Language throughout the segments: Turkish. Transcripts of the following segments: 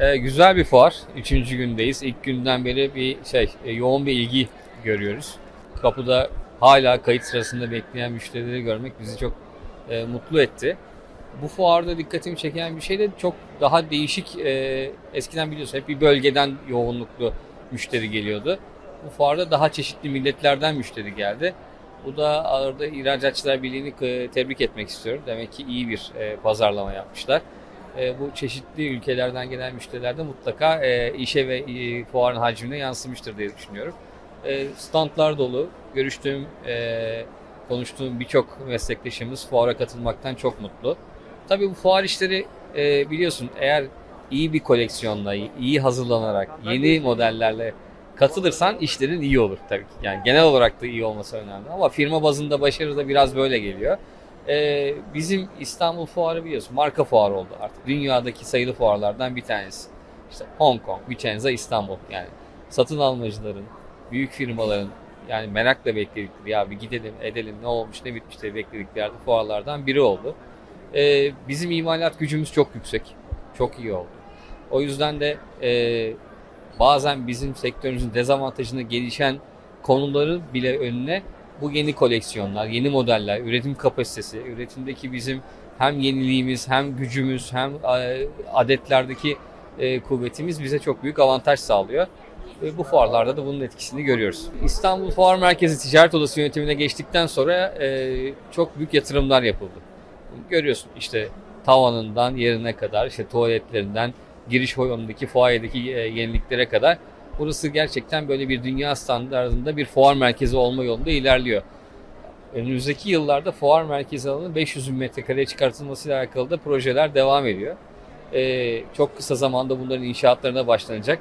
Ee, güzel bir fuar. Üçüncü gündeyiz. İlk günden beri bir şey e, yoğun bir ilgi görüyoruz. Kapıda hala kayıt sırasında bekleyen müşterileri görmek bizi çok e, mutlu etti. Bu fuarda dikkatimi çeken bir şey de çok daha değişik. e, eskiden biliyorsun hep bir bölgeden yoğunluklu müşteri geliyordu. Bu fuarda daha çeşitli milletlerden müşteri geldi. Bu da arada İhracatçılar Birliği'ni tebrik etmek istiyorum. Demek ki iyi bir e, pazarlama yapmışlar. E, bu çeşitli ülkelerden gelen müşteriler de mutlaka e, işe ve e, fuarın hacmine yansımıştır diye düşünüyorum. E, standlar dolu. Görüştüğüm, e, konuştuğum birçok meslektaşımız fuara katılmaktan çok mutlu. Tabii bu fuar işleri e, biliyorsun eğer iyi bir koleksiyonla, iyi hazırlanarak, yeni modellerle katılırsan işlerin iyi olur tabii ki. Yani genel olarak da iyi olması önemli ama firma bazında başarı da biraz böyle geliyor. Ee, bizim İstanbul Fuarı biliyorsun marka fuarı oldu artık. Dünyadaki sayılı fuarlardan bir tanesi. İşte Hong Kong, Vicenza, İstanbul. Yani satın almacıların, büyük firmaların yani merakla bekledikleri ya bir gidelim edelim ne olmuş ne bitmiş diye bekledikleri fuarlardan biri oldu. Ee, bizim imalat gücümüz çok yüksek. Çok iyi oldu. O yüzden de e, bazen bizim sektörümüzün dezavantajına gelişen konuları bile önüne bu yeni koleksiyonlar, yeni modeller, üretim kapasitesi, üretimdeki bizim hem yeniliğimiz, hem gücümüz, hem e, adetlerdeki e, kuvvetimiz bize çok büyük avantaj sağlıyor. Ve bu fuarlarda da bunun etkisini görüyoruz. İstanbul Fuar Merkezi Ticaret Odası yönetimine geçtikten sonra e, çok büyük yatırımlar yapıldı. Görüyorsun işte tavanından yerine kadar, işte tuvaletlerinden, giriş yolundaki fuayedeki yeniliklere kadar burası gerçekten böyle bir dünya standartında bir fuar merkezi olma yolunda ilerliyor. Önümüzdeki yıllarda fuar merkezi alanı 500 bin metrekareye çıkartılmasıyla alakalı da projeler devam ediyor. Ee, çok kısa zamanda bunların inşaatlarına başlanacak.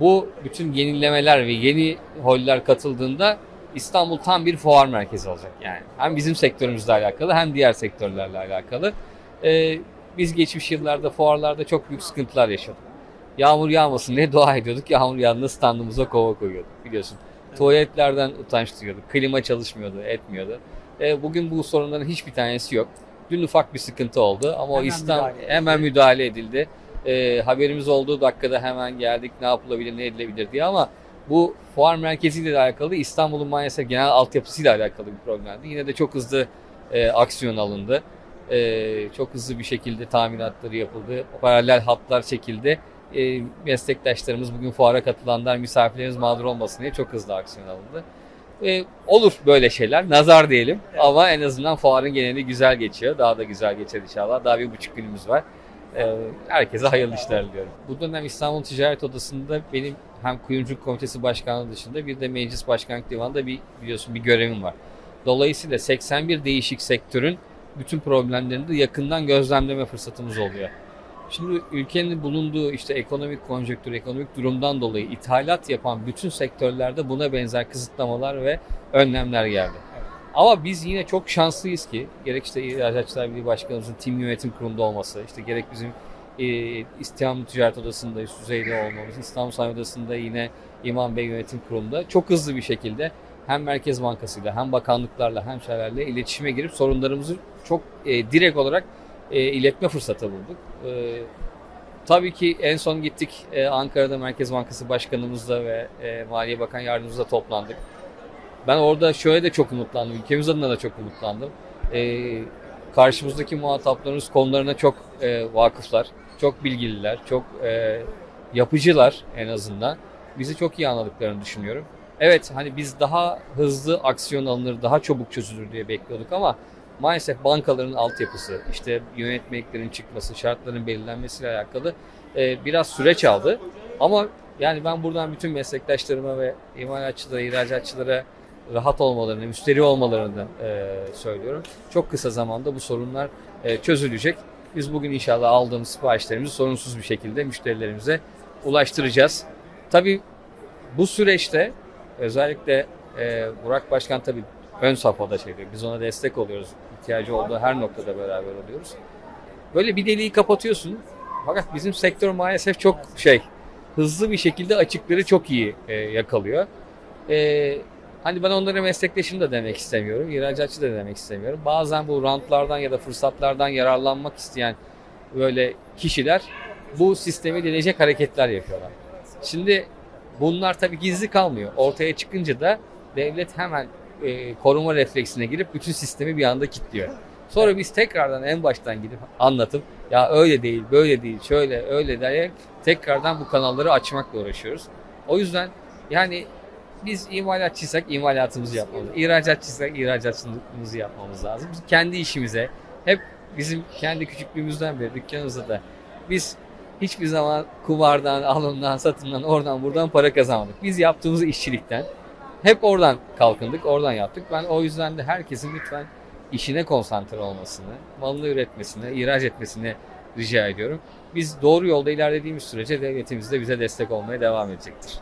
Bu bütün yenilemeler ve yeni holler katıldığında İstanbul tam bir fuar merkezi olacak yani. Hem bizim sektörümüzle alakalı hem diğer sektörlerle alakalı. Ee, biz geçmiş yıllarda fuarlarda çok büyük sıkıntılar yaşadık. Yağmur yağmasın diye dua ediyorduk. Yağmur yağdığında standımıza kova koyuyorduk biliyorsun. Tuvaletlerden utanç duyuyorduk. Klima çalışmıyordu, etmiyordu. E, bugün bu sorunların hiçbir tanesi yok. Dün ufak bir sıkıntı oldu ama o Hemen İstanbul müdahale hemen müdahale edildi. E, haberimiz olduğu dakikada hemen geldik ne yapılabilir, ne edilebilir diye ama bu fuar merkeziyle de alakalı İstanbul'un maalesef genel altyapısıyla alakalı bir problemdi. Yine de çok hızlı e, aksiyon alındı. E, çok hızlı bir şekilde tamiratları yapıldı. Paralel hatlar çekildi e, meslektaşlarımız, bugün fuara katılanlar, misafirlerimiz mağdur olmasın diye çok hızlı aksiyon alındı. E, olur böyle şeyler, nazar diyelim ama en azından fuarın geneli güzel geçiyor. Daha da güzel geçer inşallah. Daha bir buçuk günümüz var. E, herkese hayırlı işler diliyorum. Bu dönem İstanbul Ticaret Odası'nda benim hem Kuyumculuk Komitesi Başkanlığı dışında bir de Meclis Başkanlık Divanı'nda bir biliyorsun bir görevim var. Dolayısıyla 81 değişik sektörün bütün problemlerini de yakından gözlemleme fırsatımız oluyor. Şimdi ülkenin bulunduğu işte ekonomik konjonktür, ekonomik durumdan dolayı ithalat yapan bütün sektörlerde buna benzer kısıtlamalar ve önlemler geldi. Ama biz yine çok şanslıyız ki gerek işte İhracatçılar Birliği Başkanımızın tim yönetim kurulunda olması, işte gerek bizim e, İstanbul Ticaret Odası'nda üst düzeyde olmamız, İstanbul Sanayi Odası'nda yine İmam Bey Yönetim Kurulu'nda çok hızlı bir şekilde hem Merkez Bankası'yla hem bakanlıklarla hem şeylerle iletişime girip sorunlarımızı çok e, direkt olarak e, iletme fırsatı bulduk. E, tabii ki en son gittik e, Ankara'da Merkez Bankası Başkanımızla ve e, Maliye Bakan Yardımcımızla toplandık. Ben orada şöyle de çok umutlandım, ülkemiz adına da çok umutlandım. E, karşımızdaki muhataplarımız konularına çok e, vakıflar, çok bilgililer, çok e, yapıcılar en azından. Bizi çok iyi anladıklarını düşünüyorum. Evet hani biz daha hızlı aksiyon alınır, daha çabuk çözülür diye bekliyorduk ama maalesef bankaların altyapısı, işte yönetmeliklerin çıkması, şartların belirlenmesiyle alakalı e, biraz süreç aldı. Ama yani ben buradan bütün meslektaşlarıma ve imalatçılara, ihracatçılara rahat olmalarını, müşteri olmalarını e, söylüyorum. Çok kısa zamanda bu sorunlar e, çözülecek. Biz bugün inşallah aldığımız siparişlerimizi sorunsuz bir şekilde müşterilerimize ulaştıracağız. Tabii bu süreçte özellikle e, Burak Başkan tabii ön safhada şey diyor. Biz ona destek oluyoruz. İhtiyacı olduğu her noktada beraber oluyoruz. Böyle bir deliği kapatıyorsun. Fakat bizim sektör maalesef çok şey hızlı bir şekilde açıkları çok iyi e, yakalıyor. E, hani ben onlara meslektaşım da demek istemiyorum. ihracatçı da demek istemiyorum. Bazen bu rantlardan ya da fırsatlardan yararlanmak isteyen böyle kişiler bu sistemi deneyecek hareketler yapıyorlar. Şimdi bunlar tabii gizli kalmıyor. Ortaya çıkınca da devlet hemen e, koruma refleksine girip bütün sistemi bir anda kilitliyor. Sonra biz tekrardan en baştan gidip anlatıp ya öyle değil, böyle değil, şöyle, öyle diyerek tekrardan bu kanalları açmakla uğraşıyoruz. O yüzden yani biz imalatçıysak imalatımızı yapmamız, ihracatçıysak ihracatçımızı yapmamız lazım. Biz kendi işimize, hep bizim kendi küçüklüğümüzden beri dükkanımızda da biz hiçbir zaman kumardan, alımdan, satımdan, oradan buradan para kazanmadık. Biz yaptığımız işçilikten hep oradan kalkındık, oradan yaptık. Ben o yüzden de herkesin lütfen işine konsantre olmasını, malını üretmesini, ihraç etmesini rica ediyorum. Biz doğru yolda ilerlediğimiz sürece devletimiz de bize destek olmaya devam edecektir.